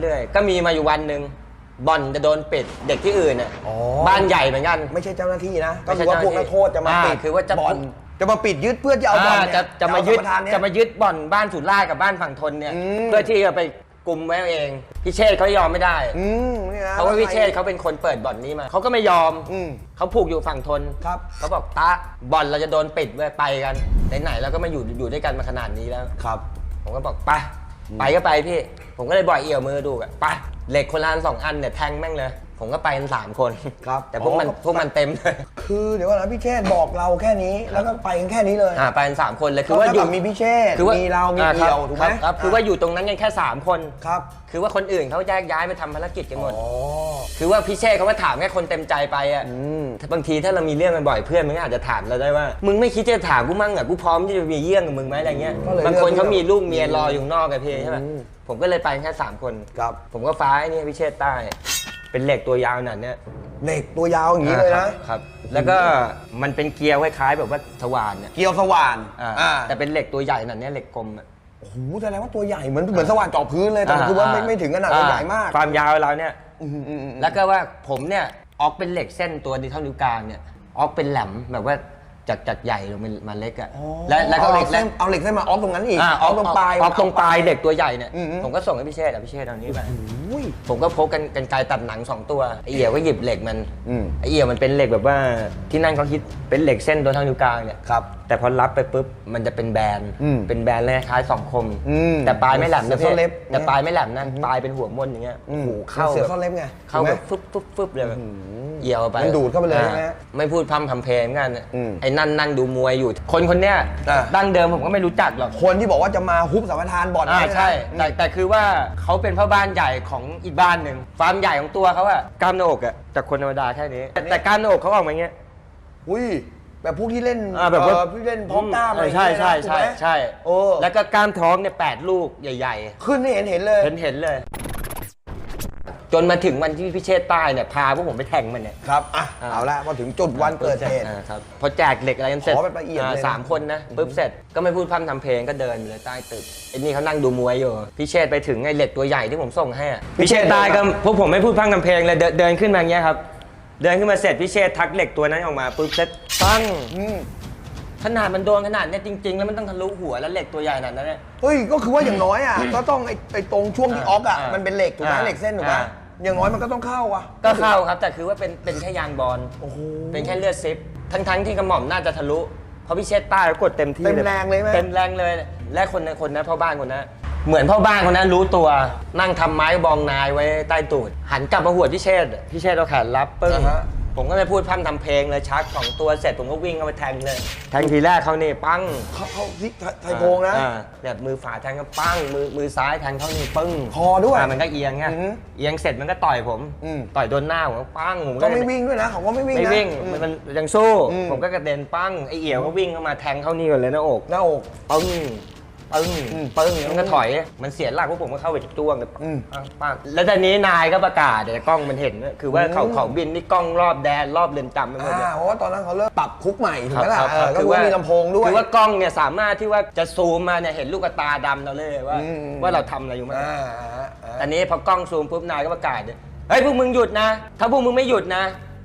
เรื่อยก็มีมาอยู่วันหนึ่งบ่อนจะโดนปิดเด็กที่อื่นน่ะอ๋อ บ้านใหญ่เหมือนกันไม่ใช่เจ้าหน้าที่นะก็ไม่คืใช่อว่าพวกนักโทษจะมาอ่าปิดคือว่าจะบ่อนจะมาปิดยึดเพื่อจะเอาบ่อนอ่าเนี่ยจะจะมายึดเอสัปทนเนี่ย จะมายึดบ่อนบ้านสุราษฎร์กับบ้านฝั่งทนเนี่ยอืม เพื่อที่จะไปกลุ่มไว้เอาเองพิเชษเขายอมไม่ได้อืมนี่นะ เพราะว่าพิเชษเขาเป็นคนเปิดบ่อนนี้มาเขาก็ไม่ยอมอืมเขาผูกอยู่ฝั่งทนครับ เขาบอกตาบ่อนเราจะโดนปิดเว้ยไปกันไหนๆเราก็มาอยู่อยู่ด้วยกันมาขนาดนี้แล้ว ครับ ผมก็บอกไป ไปก็ไปพี่ ผมก็เลยบ่อยเอี่ยวมือดูอะไปเหล็กคนละอันสองอันเนี่ยแทงแม่งเลย ผมก็ไปกันสามคนครับแต่พวกมันอ๋อ พวกมันเต็มเลยคือเดี๋ยวก่อนนะพี่เชษฐ์บอกเราแค่นี้ แล้วก็ไปกันแค่นี้เลยอ่าไปกันสามคนเลยคืคืออว่าว่าออยู่ยู่มีพี่เชษฐ์คือว่ามีเรา มีอ่เอี่ยวครับถูกไหมครับครับคือว่าอยู่ตรงนั้นกันแค่สามคน ครับคือว่าคนอื่นเขาแยกย้ายไปทำภารกิจกันหมด อ๋อคือว่าพี่เช่เขาว่าถามแค่คนเต็มใจไปอะอืมบางทีถ้าเรามีเรื่องกันบ่อยเพื่อนมันก็อาจจะถามเราได้ว่า มึงไม่คิดจะถามกูมั่งเหรอกูพร้อมที่จะมีเรื่องกับมึงไหมอะไรเงี้ยก็เลยบางคนเลือกเขามีลูกเมียรออยู่ข้างนอกกันพี่ใช่ป่ะอืมผมก็เลยไปแค่สามคน ครับ ผมก็ฟ้าไอ้นี่พี่เชษใต้ เป็นเหล็กตัวยาวหนาดเนี้ยเหล็กตัวยาวอย่างนี้เลยนะ ครับ แล้วก็มันเป็นเกียร์คล้ายๆแบบว่าสว่านเนี่ยเกลียวสว่านอ่าอ่าแต่เป็นเหล็กตัวใหญ่หนาดเนี้ยเหล็กกลมอะ โอ้โหแสดงว่าตัวใหญ่เหมือนเหมือนสว่านเจาะพื้นเลยแต่คือว่าไม่ไม่ถึงขนาดว่าใหญ่มากความยาวเราเนี่ย อืมอืมอืม แล้วก็ว่าผมเนี่ยออกเป็นเหล็กเส้นตัวนี้เท่านิ้วกลางเนี่ยออกเป็นแหลมแบบว่า จากจากใหญ่ลงมามาเล็กอะอ๋อและแล้วก็เอาเหเหล็ล็กกแล้เส้นเอาเหล็กเส้นมาออฟตรงนั้นอีกอ่าออฟตรงปลาย ออกตรงปลายเหล็กตัวใหญ่เนี่ยอืมอืม ผมก็ส่งให้พี่เชษฐ์อะพี่เชษฐ์เอานี้ไปอุ้ย ผมก็พกกันกันไกลตัดหนังสองตัวไอเอี่ยวก็หยิบเหล็กมันอืม ไอเอี่ยวมันเป็นเหล็กแบบว่าที่นั่นเขาคิดเป็นเหล็กเส้นตัวเท่านิ้วกลางเนี่ยครับ แต่พอรับไปปุ๊บมันจะเป็นแบนอืมเป็นแบนเลยคล้ายสองคมอืมแต่ปลายไม่แหลมนะเสือพี่เล็บ แต่ปลายไม่แหลมนะปลายเป็นหัวมนอย่างเงี้ยอืโอ้มโหเข้า เสือแบบเข้าเล็บไงเข้าถูกไหมแบบฟึบฟึบฟึบเลยแบบ เอี่ยวไปมันดูดเข้าไปเลยอ่ใช่ไหมฮะไม่พูดพร่ำทำเพลงเหมือนกันอืมไอ้นั่นนั่งดูมวยอยู่ คนคนเนี้ยอ่าดั้งเดิมผมก็ไม่รู้จักหรอกคนที่บอกว่าจะมาฮุบสัมปทานบ่อนอ่าเนี่ยนะใช่อืมแต่แต่คือว่าเขาเป็นพ่อบ้านใหญ่ของอีกบ้านหนึ่งฟาร์มใหญ่ของตัวเขาอะกล้ามหน้าอกอะจากคนธรรมดาแค่นี้ แต่แต่กล้ามหน้าอกเขาออกมาอย่างเงี้ย อุ้ยแบบพวกที่เล่นอ่าแบบว่าเอ่อที่เล่นพร้อมกล้ามอะไรใช่ใช่อย่างใช่เงี้ยนะถูกไหมใช่ โอ้แล้วก็กล้ามท้องเนี่ยแปดลูกใหญ่ ขึ้นให้เห็นเห็นเลย ๆ เห็นเห็นเลย จนมาถึงวันที่พิเชษใต้เนี่ยพาพวกผมไปแทงมันเนี่ย ครับอะอ่า เอาละพอถึงจุดวันเกิดเหตุ อ่าครับพอแจกเหล็กอะไรกันเสร็จขอแบบละเอียดเลยนะาสามคนนะปุ๊บเสร็จก็ไม่พูดพร่ำทำเพลงก็เดินอยู่เลยใต้ตึกไอ้นี่เขานั่งดูมวยอยู่พี่เชษไปถึงไอ้เหล็กตัวใหญ่ที่ผมส่งให้อะพี่เชษตายก็พวกผมไม่พูดพร่ำทำเพลงเลยเดินเดินขึ้นมาอย่างเงี้ยครับ เดินขึ้นมาเสร็จพี่เชษทักเหล็กตัวนั้นออกมาปุ๊บเสร็จปังอืมขนาดมันโดนขนาดเนี้ยจริง ๆ แล้วมันต้องทะลุหัวแล้วเหล็กตัวใหญ่ขนาดนั้นเนี่ย เฮ้ย ก็คือว่าอย่างน้อยอะ ก็ต้องไอ้ไอ้ตรงช่วงที่ออกอะอ่ามัมันเป็นเหล็กถูกไหมอ่าเหล็กเส้นถูกไหม อ่า อย่างน้อยมันก็ต้องเข้าอะก็เข้าครับ แต่คือว่าเป็นเป็นแค่ยางบอลโอ้โห เป็นแค่เลือดซิปทั้งทั้งๆที่กระหม่อมน่าจะทะลุเพราะพี่เชษใต้กดเต็มที่เต็มแรงเลยไหม เต็มแรงเลย และคนนั้นคนนั้นพ่อบ้านคนนั้นเหมือนพ่อบ้านคนนั้นรู้ตัวนั่งทำไม้บองนายไว้ใต้ตูดหันกลับมาหัวดพี่เชษพี่เชษเอาแขนรับปึ้ง อ่าฮะ ผมก็ไม่พูดพร่ำทำเพลงเลยชักสองตัวเสร็จผมก็วิ่งเข้าไปแทงเลย แทงทีแรกเขานี่ปั้งเขาเขาที่ไทยโกงนะ อ่าแบบมือฝาแทงก็ปั้งมือมือซ้ายแทงเข้านี่ปึ้งคอด้วยามันก็เอียงไงอือฮึเอียงเสร็จมันก็ต่อยผมอืม ต่อยโดนหน้าผมก็ปั้งผมก็ไม่วิ่งด้วยนะเขาก็ไม่วิ่งไม่นะวิ่งอืม มันมันยังสู้ อืม ผมก็กระเด็นปั้งไอเอี่ยวก็วิ่งเข้ามาแทงเข้านี่ก่อนเลยหน้าอกหน้าอกปึ้ง ปึ้งอืมปึ้งมันก็ถอย มันเสียหลักพวกผมก็เข้าไปจ้วงเลยอืมปั้งปั้งแล้วตอนนี้นายก็ประกาศแต่กล้องมันเห็นนะคือว่าเขาอืมเขาบินนี่กล้องรอบแดนรอบเรือนจำไปหมดเลยอ่าเพราะว่าตอนนั้นเขาเริ่มปรับคุกใหม่ถูกไหมล่ะครับเออครับก็คือว่ามีลำโพงด้วย คือว่ากล้องเนี่ยสามารถที่ว่าจะซูมมาเนี่ยเห็นลูกตาดำเราเลยว่าอืมว่าเราทำอะไรอยู่มั้งอ่าอ่าอ่าอันนี้พอกล้องซูมปุ๊บนายก็ประกาศเลยเฮ้ยพวกมึงหยุดนะ ถ้าพวกมึงไม่หยุดนะ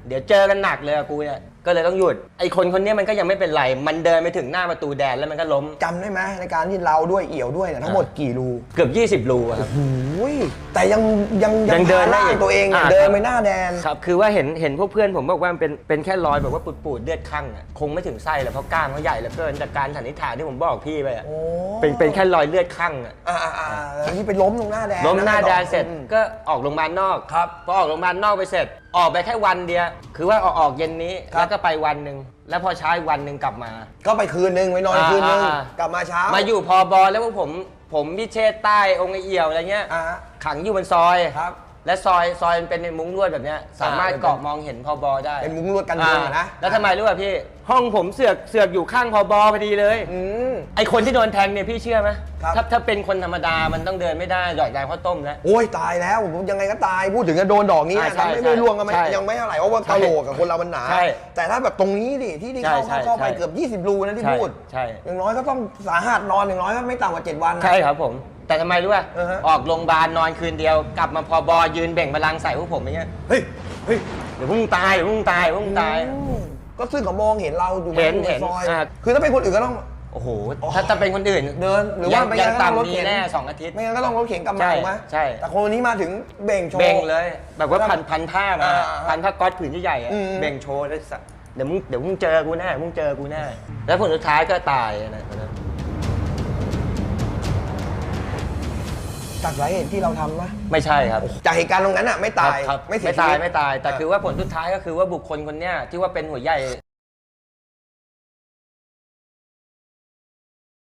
เดี๋ยวเจอกันหนักเลยอะกูเนี่ย ก็เลยต้องหยุด ไอคนคนเนี้ยมันก็ยังไม่เป็นไร มันเดินไปถึงหน้าประตูแดนแล้วมันก็ล้ม จำได้ไหมในการที่เราด้วยเอี่ยวด้วยเนี่ยทั้งหมดกี่รูเกือบ 20รูอะครับหูยแต่ยังยังยังเดินได้พาอีร่ากงตัวเองเนี่ยอ่า เดินไปหน้าแดน ครับ คือว่าเห็นเห็นพวกเพื่อนผมบอกว่ามันเป็นเป็นแค่รอยแบบว่าปูดๆเลือดข้างอะคงไม่ถึงไส้หรอกเพราะกล้ามเขาใหญ่เหลือเกินจากการสันนิษฐานที่ผมบอกพี่ไปอะโอ้ เป็นเป็นแค่รอยเลือดข้างอะอ่าอ่าอ่าแล้วที่ไปล้มตรงหน้าแดนล้มหน้าแดนเสร็จอืมก็ออกโรงพยาบาลนอกครับพอออกโรงพยาบาลนอกไปเสร็จ ออกไปแค่วันเดียวคือว่าออกออกเย็นนี้ครับ แล้วก็ไปวันหนึ่งแล้วพอเช้าอีกวันหนึ่งกลับมา ก็ไปคืนนึงไปนอนอ่าคืนนึงอ่า กลับมาเช้ามาอยู่พอบอแล้วพวกผมผมพิเชษใต้องค์ไอเอี่ยวอะไรเงี้ยอ่าขังอยู่บนซอย ครับ และซอยซอยมันเป็นในมุ้งลวดแบบเนี้ยสามารถเป็นเกาะมองเห็นพอบอได้เป็นมุ้งลวดกันยุงอะนะแล้วทำไมรู้ป่ะพี่ ห้องผมเสือกเสือกอยู่ข้างพอบอพอดีเลย อืม ไอคนที่โดนแทงเนี่ยพี่เชื่อไหมครับ ถ้าถ้าเป็นคนธรรมดามันต้องเดินไม่ได้หยอดยางข้าวต้มแล้ว โอ้ยตายแล้วผมยังไงก็ตายพูดถึงจะโดนดอกนี้อ่าใช่นะไม่ใช่ไม่ล่วงกันไหมใช่ยังไม่เท่าไหร่เพราะว่ากะโหลกกับคนเรามันหนา ใช่แต่ถ้าแบบตรงนี้ดิที่ที่เข้าใช่เข้าเข้าไปใช่เกือบ 20 รูนะที่ใช่พูดใช่ อย่างน้อยก็ต้องสาหัสนอนอย่างน้อยก็ไม่ต่ำกว่า 7 วันนะใช่ครับผม แต่ทำไมรู้ป่ะ อ่าฮะ ออกโรงพยาบาลนอนคืนเดียว กลับมาพอบอยืนเบ่งบาลังก์ใส่พวกผมอย่างเงี้ย เฮ้ยเฮ้ยเดี๋ยวพวกมึงตายเดี๋ยวพวกมึงตายเดี๋ยวพวกมึงตายอืมก็ซึ่งเขามองเห็นเราอยู่เห็นอยู่เห็นซอย อ่าคือถ้าเป็นคนอื่นก็ต้อง โอ้โห ถ้าจะเป็นคนอื่นเดินหรือว่ายังไม่ยังงั้นก็ต้องรถต่ำมีเข็น แน่สองอาทิตย์ ไม่งั้นก็ต้องรถเข็นกลับมาใช่ถูกไหมใช่ แต่คนนี้มาถึงเบ่งโชว์ เบ่งเลย แบบว่าแล้วพันพันผ้ามาอ่าพันผ้าก๊อตผืนใหญ่ๆอะอืม เบ่งโชว์แล้วสักเดี๋ยวมึงเดี๋ยวมึงเจอกูแน่มึงเจอกูแน่แล้วผลสุดท้ายก็ตายนะคนนั้น จากสาเหตุที่เราทำนะไม่ใช่ครับจากเหตุการณ์ตรงนั้นอะไม่ตายครับไม่เสียไม่ตายชีวิต ไม่ตาย แต่คือว่าผลสุดท้ายก็คือว่าบุคคลคนเนี้ยที่ว่าเป็นหัวใหญ่